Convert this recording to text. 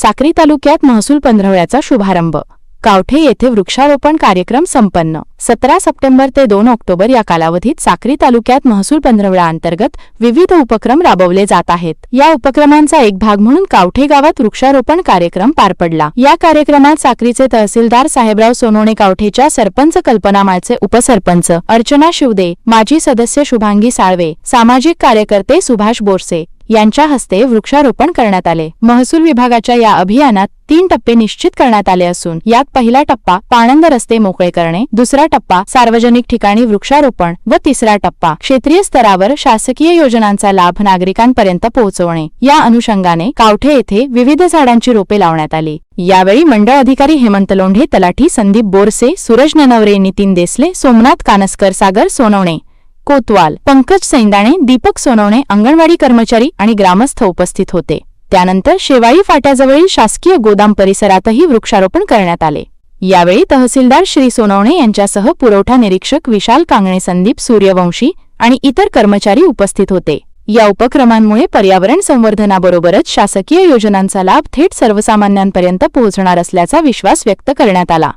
साक्री तालुक्यात महसूल पंधरवड्याचा शुभारंभ. कावठे येथे वृक्षारोपण कार्यक्रम संपन्न. सतरा सप्टेंबर ते दोन ऑक्टोबर या कालावधीत साक्री तालुक्यात महसूल पंधरवड्याअंतर्गत विविध उपक्रम राबवले जात आहेत. या उपक्रमांचा एक भाग म्हणून कावठे गावात वृक्षारोपण कार्यक्रम पार पडला. या कार्यक्रमात साक्रीचे तहसीलदार साहेबराव सोनोणे कावठेच्या सरपंच कल्पना माळचे उपसरपंच अर्चना शिवदे माजी सदस्य शुभांगी साळवे सामाजिक कार्यकर्ते सुभाष बोरसे यांच्या हस्ते वृक्षारोपण करण्यात आले. महसूल विभागाच्या या अभियानात तीन टप्पे निश्चित करण्यात आले असून यात पहिला टप्पा पाणंद रस्ते मोकळे करणे दुसरा टप्पा सार्वजनिक ठिकाणी वृक्षारोपण व तिसरा टप्पा क्षेत्रीय स्तरावर शासकीय योजनांचा लाभ नागरिकांपर्यंत पोहोचवणे. या अनुषंगाने कावठे येथे विविध झाडांची रोपे लावण्यात आली. यावेळी मंडळ अधिकारी हेमंत लोंढे तलाठी संदीप बोरसे सूरज ननवरे नितीन देसले सोमनाथ कानसकर सागर सोनवणे कोतवाल पंकज सैंदाणे दीपक सोनवणे अंगणवाडी कर्मचारी आणि ग्रामस्थ उपस्थित होते. त्यानंतर शेवाळी फाट्याजवळील शासकीय गोदाम परिसरातही वृक्षारोपण करण्यात आले. यावेळी तहसीलदार श्री सोनवणे यांच्यासह पुरवठा निरीक्षक विशाल कांगणे संदीप सूर्यवंशी आणि इतर कर्मचारी उपस्थित होते. या उपक्रमांमुळे पर्यावरण संवर्धनाबरोबरच शासकीय योजनांचा लाभ थेट सर्वसामान्यांपर्यंत पोहोचणार असल्याचा विश्वास व्यक्त करण्यात आला.